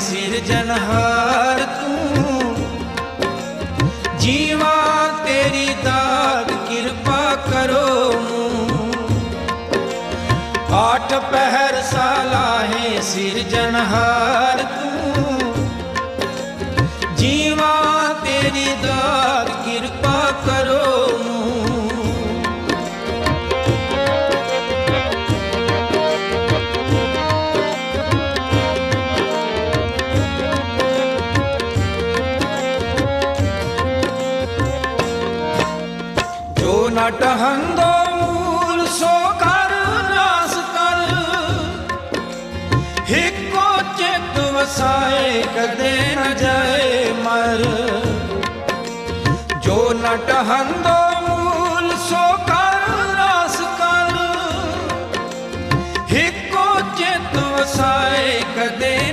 ਸਿਰਜਨਹਾਰ ਤੂੰ। ਜੀਵਾ ਤੇਰੀ ਦਾਤ ਕਿਰਪਾ ਕਰੋ ਮੂੰ। ਆਠ ਪਹਿਰ ਸਾਲਾਹੇ ਸਿਰਜਨਹਾਰ ਤੂੰ। ਜੀਵਾ ਤੇਰੀ ਦਾਤ ਕਿਰਪਾ ਕਰੋ ਜੋ ਨਾ ਟਹੰਦੋ ਮੂਲ, ਸੋ ਕਰ ਨਾਸ ਕਰ। ਇੱਕੋ ਚਿਤ ਵਸਾਏ, ਕਦੇ ਨ ਜਾਏ ਮਰ। ਜੋ ਨਾ ਟਹੰਦੋ ਮੂਲ, ਸੋ ਕਰ ਨਾਸ ਕਰ। ਇੱਕੋ ਚਿਤ ਵਸਾਏ, ਕਦੇ